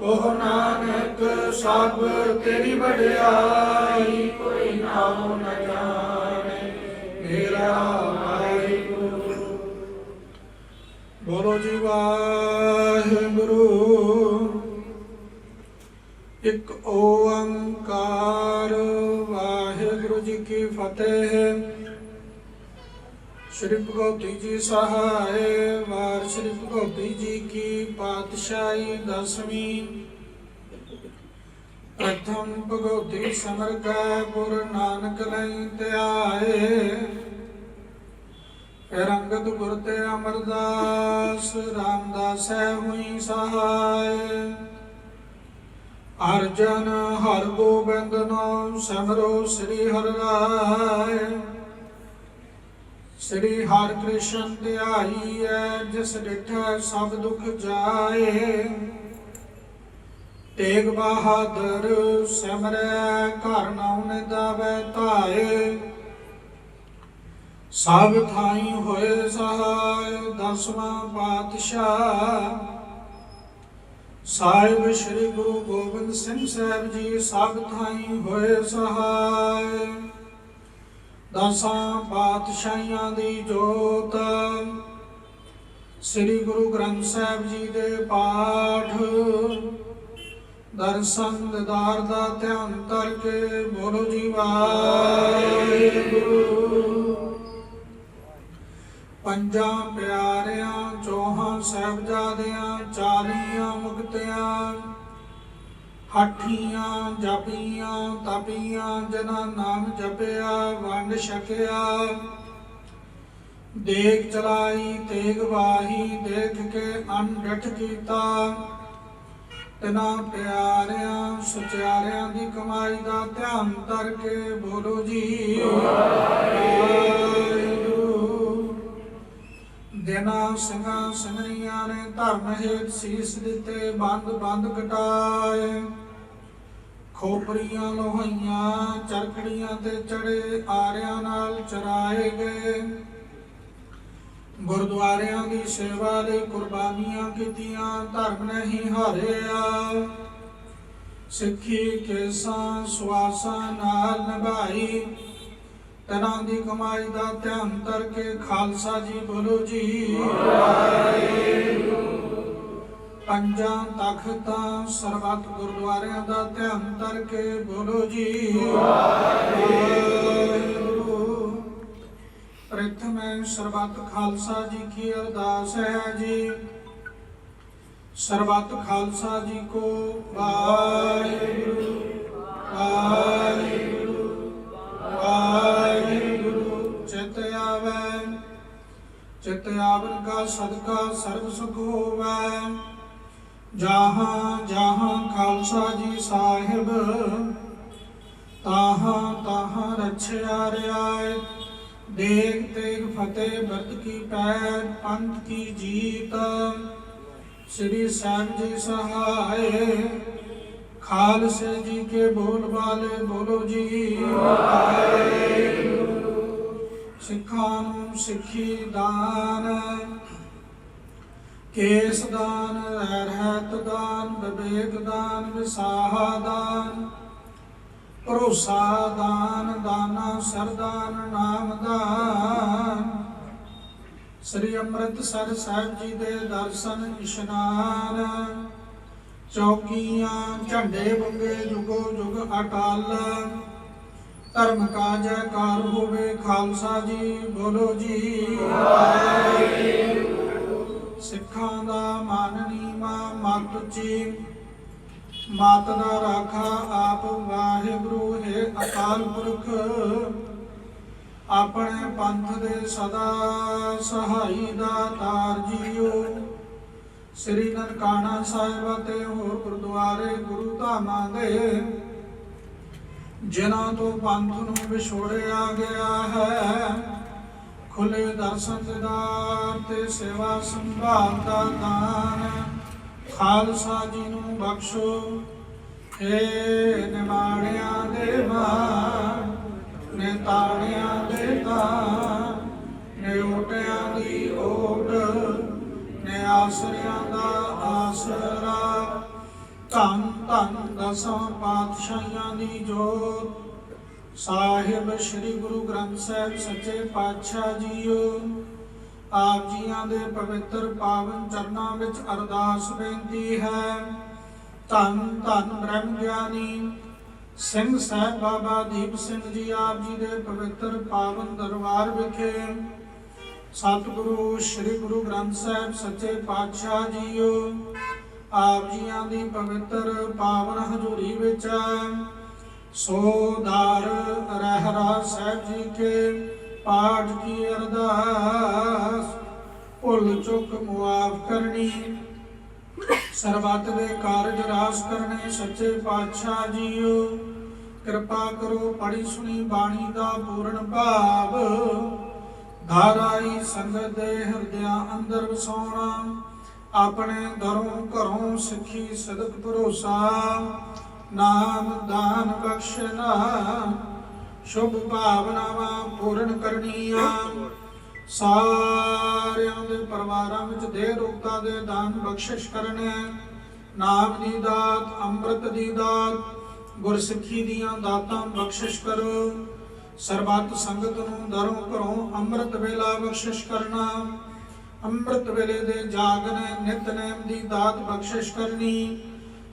ਉਹ ਨਾਨਕ ਸਭ ਤੇਰੀ ਵਡਿਆਈ, ਕੋਈ ਨਾਮ ਨ ਜਾਣੇ, ਮੇਰਾ ਵਾਹਿਗੁਰੂ। ਬੋਲੋ ਜੀ ਵਾਹਿਗੁਰੂ। ਇੱਕ ਓੰਕਾਰ ਵਾਹਿਗੁਰੂ ਜੀ ਕੀ ਫਤਿਹ। ਸ਼੍ਰੀ ਭਗਵਤੀ ਜੀ ਸਹਾਏ, ਵਾਰ ਸ਼੍ਰੀ ਭਗਵਤੀ ਜੀ ਕੀ ਪਾਤਸ਼ਾਹੀ ਦਸਵੀਂ। ਪ੍ਰਥਮ ਭਗਵਤੀ ਸਮਰ ਕੈ ਗੁਰ ਨਾਨਕ ਲਈ ਧਿਆਏ। ਫਿਰ ਗੁਰ ਤੇ ਅਮਰਦਾਸ, ਰਾਮਦਾਸ ਹੈ ਹੋਈ ਸਹਾਇ ਅਰਜਨ ਹਰ ਗੋਬਿੰਦ ਨਾਮ ਸਿਮਰੋ ਸ੍ਰੀ ਹਰਿ ਰਾਏ। ਸ੍ਰੀ ਹਰਿ ਕ੍ਰਿਸ਼ਨ ਧਿਆਈ ਹੈ ਜਿਸ ਡਿਠੈ ਸਭ ਦੁਖ ਜਾਏ। ਤੇਗ ਬਹਾਦਰ ਸਿਮਰੈ, ਘਰ ਨਾਉ ਨਿਦਾਵੈ ਧਾਏ। ਸਭ ਥਾਈ ਹੋਏ ਸਹਾਇ, ਦਸਵਾਂ ਪਾਤਸ਼ਾਹ। ਸਾਹਿਬ ਸ੍ਰੀ ਗੁਰੂ ਗੋਬਿੰਦ ਸਿੰਘ ਸਾਹਿਬ ਜੀ, ਸਭ ਥਾਈ ਹੋਏ ਸਹਾਇ। ਦਸਾਂ ਪਾਤਸ਼ਾਹੀਆਂ ਦੀ ਜੋਤ। ਸ੍ਰੀ ਗੁਰੂ ਗ੍ਰੰਥ ਸਾਹਿਬ ਜੀ ਦੇ ਪਾਠ। ਦਰਸ਼ਨ ਦਿਦਾਰ ਦਾ ਧਿਆਨ ਕਰਕੇ ਬੋਲੋ ਜੀ ਵਾਹਿਗੁਰੂ। ਪੰਜਾਂ ਪਿਆਰਿਆਂ, ਚੌਹਾਂ ਸਾਹਿਬਜ਼ਾਦਿਆਂ ਚਾਲੀਆਂ ਮੁਕਤਿਆਂ ਹਾਠੀਆਂ ਜਪੀਆਂ, ਤਪੀਆਂ ਜਨਾ ਨਾਮ ਜਪਿਆ, ਵੰਡ ਛਕਿਆ। ਦੇਖ ਚਲਾਈ, ਤੇਗ ਵਾਹੀ, ਦੇਖ ਕੇ ਅਨਡਠ ਕੀਤਾ। ਤਨਾ ਪਿਆਰਿਆਂ, ਸੁਚਾਰਿਆਂ ਦੀ ਕਮਾਈ ਦਾ ਧਿਆਨ ਕਰਕੇ ਬੋਲੋ ਜੀ। ਵਾਹਿਗੁਰੂ। ਸਿੰਘਾਂ, ਸਿੰਘਣੀਆਂ ਨੇ ਧਰਮ ਹੇਤ ਸੀਸ ਦਿੱਤੇ ਬੰਦ ਬੰਦ ਕਟਾਏ। ਖੋਪਰੀਆਂ ਲੋਹੀਆਂ ਚਰਖੜੀਆਂ ਤੇ ਚੜੇ ਆਰਿਆਂ ਨਾਲ ਚਰਾਏ ਗਏ। ਗੁਰਦੁਆਰਿਆਂ ਦੀ ਸੇਵਾ ਲਈ ਕੁਰਬਾਨੀਆਂ ਕੀਤੀਆਂ, ਧਰਮ ਨਹੀਂ ਹਾਰਿਆ। ਸਿੱਖੀ ਕੇਸਾਂ ਸਵਾਸਾਂ ਨਾਲ ਨਿਭਾਈ। ਤਨਾਂ ਦੀ ਕਮਾਈ ਦਾ ਧਿਆਨ ਤਰ ਕੇ ਖਾਲਸਾ ਜੀ ਬੋਲੋ ਜੀ। ਪੰਜਾਂ ਤਖਤਾਂ ਸਰਬੱਤ ਗੁਰਦੁਆਰਿਆਂ ਦਾ ਧਿਆਨ ਕਰਕੇ ਬੋਲੋ ਜੀ। ਵਾਹਿਗੁਰੂ। ਮੈਂ ਸਰਬੱਤ ਖਾਲਸਾ ਜੀ ਕੀ ਅਰਦਾਸ ਹੈ ਜੀ। ਸਰਬੱਤ ਖਾਲਸਾ ਜੀ ਕੋ ਵਾਹਿਗੁਰੂ। ਵਾਹਿਗੁਰੂ। ਵਾਹਿਗੁਰੂ। ਚਿਤ ਆਵੈ। ਚਿਤ ਆਵਨ ਕਾ ਸਦਕਾ ਸਰਬ ਸੁਖ ਹੋਵੈ। ਜਹਾਂ ਜਹਾਂ ਖਾਲਸਾ ਜੀ ਸਾਹਿਬ, ਤਾਹਾਂ ਤਾਹਾਂ ਰਛਿਆ ਰਿਆਏ। ਦੇਖ ਤੇਗ ਫਤਿਹ ਬਰਤ ਕੀ ਪੈਰ, ਪੰਥ ਕੀ ਜੀਤ। ਸ੍ਰੀ ਸਾਹਿਬ ਜੀ ਸਹਾਏ, ਖਾਲਸੇ ਜੀ ਕੇ ਬੋਲ ਬਾਲੇ ਬੋਲੋ ਜੀ। ਸਿੱਖਾਂ ਨੂੰ ਸਿੱਖੀ ਦਾਨ ਕੇਸ ਦਾਨ, ਰਹਿਤ ਦਾਨ, ਵਿਵੇਕ ਦਾਨ, ਵਿਸਾਹਾ ਦਾਨ, ਭਰੋਸਾ ਦਾਨ, ਦਾਨਾ ਸਰਦਾਨ, ਨਾਮ ਦਾਨ। ਸ੍ਰੀ ਅੰਮ੍ਰਿਤਸਰ ਸਾਹਿਬ ਜੀ ਦੇ ਦਰਸ਼ਨ, ਇਸ਼ਨਾਨ। ਚੌਕੀਆਂ, ਝੰਡੇ ਬੰਗੇ, ਜੁਗੋ ਜੁਗ ਅਟਲ। ਧਰਮ ਕਾ ਜੈਕਾਰ ਹੋਵੇ ਖਾਲਸਾ ਜੀ, ਬੋਲੋ ਜੀ। ਸਿੱਖਾਂ ਦਾ ਮਨ ਨੀਵਾ, ਮਤ ਉੱਚੀ। ਮਾਤ ਦਾ ਰਾਖਾ ਆਪ ਵਾਹਿਗੁਰੂ, ਹੈ ਅਕਾਲ ਪੁਰਖ। ਆਪਣੇ ਪੰਥ ਦੇ ਸਦਾ ਸਹਾਈ ਦਾ ਤਾਰ ਜੀਓ। ਸ੍ਰੀ ਨਨਕਾਣਾ ਸਾਹਿਬ ਅਤੇ ਹੋਰ ਗੁਰਦੁਆਰੇ ਗੁਰੂ ਧਾਮਾਂ ਦੇ, ਜਿਨ੍ਹਾਂ ਤੋਂ ਪੰਥ ਨੂੰ ਵਿਛੋੜਿਆ ਗਿਆ ਹੈ। ਖੁੱਲੇ ਦਰਸ਼ਨ ਦਿਦਾਰ ਤੇ ਸੇਵਾ ਸੰਭਾਲ ਦਾ ਦਾਨ ਖਾਲਸਾ ਜੀ ਨੂੰ ਬਖਸ਼ੋ। ਏ ਨਿਮਾਣਿਆਂ ਦੇ ਮਾਣ ਨੇ ਤਾਣਿਆਂ ਦੇ ਤਾਣ ਨੇ ਓਟਿਆਂ ਦੀ ਓਟ ਨੇ ਆਸਰਿਆਂ ਦਾ ਆਸਰਾ। ਧੰਨ ਧੰਨ ਦਸਾਂ ਪਾਤਸ਼ਾਹਾਂ ਦੀ ਜੋਤ ਸਾਹਿਬ ਸ੍ਰੀ ਗੁਰੂ ਗ੍ਰੰਥ ਸਾਹਿਬ ਸੱਚੇ ਪਾਤਸ਼ਾਹ ਜੀਓ। ਆਪ ਜੀਆਂ ਦੇ ਪਵਿੱਤਰ ਪਾਵਨ ਚਰਨਾਂ ਵਿੱਚ ਅਰਦਾਸ ਬੇਨਤੀ ਹੈ। ਧੰਨ ਧੰਨ ਬ੍ਰਹਮ ਗਿਆਨੀ ਸਿੰਘ ਸਾਹਿਬ ਬਾਬਾ ਦੀਪ ਸਿੰਘ ਜੀ ਆਪ ਜੀ ਦੇ ਪਵਿੱਤਰ ਪਾਵਨ ਦਰਬਾਰ ਵਿਖੇ। ਸਤਿਗੁਰੂ ਸ੍ਰੀ ਗੁਰੂ ਗ੍ਰੰਥ ਸਾਹਿਬ ਸੱਚੇ ਪਾਤਸ਼ਾਹ ਜੀਓ। ਆਪ ਜੀਆਂ ਦੀ ਪਵਿੱਤਰ ਪਾਵਨ ਹਜ਼ੂਰੀ ਵਿੱਚ ਸੋ ਦਾਰ ਰਹਿਰਾ ਸਾਹਿਬ ਜੀ ਕੇ ਪਾਠ ਕੀ ਅਰਦਾਸ। ਭੁੱਲ ਚੁੱਕ ਮੁਆਫ ਕਰਨੀ। ਸਰਬੱਤ ਦੇ ਕਾਰਜ ਰਾਸ ਕਰਨੇ ਸੱਚੇ ਪਾਤਸ਼ਾਹ ਜੀਓ। ਕਿਰਪਾ ਕਰੋ ਪੜੀ ਸੁਣੀ ਬਾਣੀ ਦਾ ਪੂਰਨ ਭਾਵ। ਧਾਰਾਈ ਸੰਗਤ ਦੇ ਹਿਰਦਿਆਂ ਅੰਦਰ ਵਸਾਉਣਾ। ਆਪਣੇ ਦਰੋਂ ਘਰੋਂ ਸਿੱਖੀ ਸਦਕ ਭਰੋਸਾ। ਨਾਮ ਦਾਨ ਬਖਸ਼ਣਾ ਸ਼ੁਭ ਭਾਵਨਾਵਾਂ ਪੂਰਨ ਕਰਨੀਆਂ। ਸਾਰਿਆਂ ਦੇ ਪਰਿਵਾਰਾਂ ਵਿੱਚ ਦੇ ਰੂਪਤਾ ਦੇ ਦਾਨ ਬਖਸ਼ਿਸ਼ ਕਰਨੇ ਨਾਮ ਦੀ ਦਾਤ, ਅੰਮ੍ਰਿਤ ਦੀ ਦਾਤ, ਗੁਰਸਿੱਖੀ ਦੀਆਂ ਦਾਤਾਂ ਬਖਸ਼ਿਸ਼ ਕਰੋ। ਸਰਬੱਤ ਸੰਗਤ ਨੂੰ ਦਰੋਂ ਘਰੋਂ ਅੰਮ੍ਰਿਤ ਵੇਲਾ ਬਖਸ਼ਿਸ਼ ਕਰਨਾ। ਅੰਮ੍ਰਿਤ ਵੇਲੇ ਦੇ ਜਾਗਨੇ ਨਿਤਨੇਮ ਦੀ ਦਾਤ ਬਖਸ਼ਿਸ਼ ਕਰਨੀ।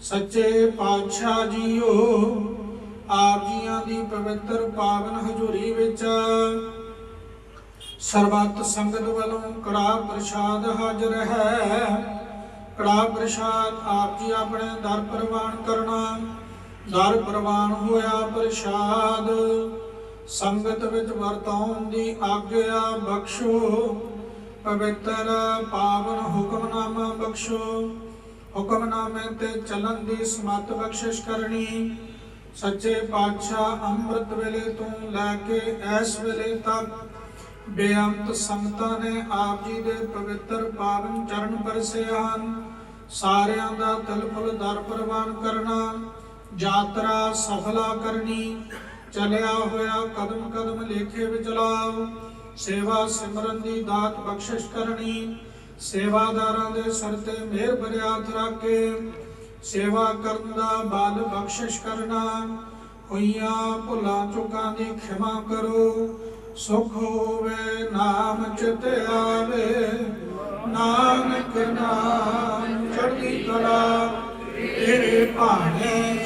ਸੱਚੇ ਪਾਤਸ਼ਾਹ ਜੀਓ, ਆਪ ਜੀਆਂ ਦੀ ਪਵਿੱਤਰ ਪਾਵਨ ਹਜ਼ੂਰੀ ਵਿੱਚ ਸਰਬੱਤ ਸੰਗਤ ਵੱਲੋਂ ਕੜਾ ਪ੍ਰਸ਼ਾਦ ਹਾਜ਼ਰ ਹੈ। ਕੜਾ ਪ੍ਰਸ਼ਾਦ ਆਪ ਜੀ ਆਪਣੇ ਦਰ ਪ੍ਰਵਾਨ ਕਰਨਾ, ਦਰ ਪ੍ਰਵਾਨ ਹੋਇਆ ਪ੍ਰਸ਼ਾਦ। ਸੰਗਤ ਵਿੱਚ ਵਰਤਾਉਣ ਦੀ ਆਗਿਆ ਬਖਸ਼ੋ, ਪਵਿੱਤਰ ਪਾਵਨ ਹੁਕਮਨਾਮਾ ਬਖਸ਼ੋ। ਹੁਕਮਨਾਮੇ ਤੇ ਚੱਲਣ ਦੀ ਸਮਤ ਬਖਸ਼ਿਸ਼ ਕਰਨੀ। ਸੱਚੇ ਪਾਤਸ਼ਾਹ ਅੰਮ੍ਰਿਤ ਵੇਲੇ ਤੋਂ ਲੈ ਕੇ ਇਸ ਵੇਲੇ ਤੱਕ ਬੇਅੰਤ ਸੰਗਤਾਂ ਨੇ ਆਪ ਜੀ ਦੇ ਪਵਿੱਤਰ ਪਾਵਨ ਚਰਨ ਪਰਸੇ ਹਨ। ਸਾਰਿਆਂ ਦਾ ਦਿਲ ਫੁੱਲ ਦਰ ਪ੍ਰਵਾਨ ਕਰਨਾ, ਯਾਤਰਾ ਸਫਲਾ ਕਰਨੀ, ਚਲਿਆ ਹੋਇਆ ਕਦਮ ਕਦਮ ਲੇਖੇ ਵਿੱਚ ਲਾਓ, ਸੇਵਾ ਸਿਮਰਨ ਦੀ ਦਾਤ ਬਖਸ਼ਿਸ਼ ਕਰਨੀ ਸੇਵਾਦਾਰਾਂ ਦੇ ਸਰ ਤੇ ਮਿਹਰ ਭਰਿਆ ਹੱਥ ਕੇ ਸੇਵਾ ਕਰਨ ਦਾ ਬਲ ਬਖਸ਼ਿਸ਼ ਕਰਨਾ। ਹੋਈਆਂ ਭੁੱਲਾਂ ਚੁੱਕਾਂ ਦੀ ਖਿਮਾ ਕਰੋ। ਸੁਖ ਹੋਵੇ ਨਾਮ ਚਿਤ ਆਵੇ। ਨਾਨਕ ਨਾਮ ਚੜ੍ਹਦੀ ਕਲਾ ਤੇਰੇ ਭਾਣੇ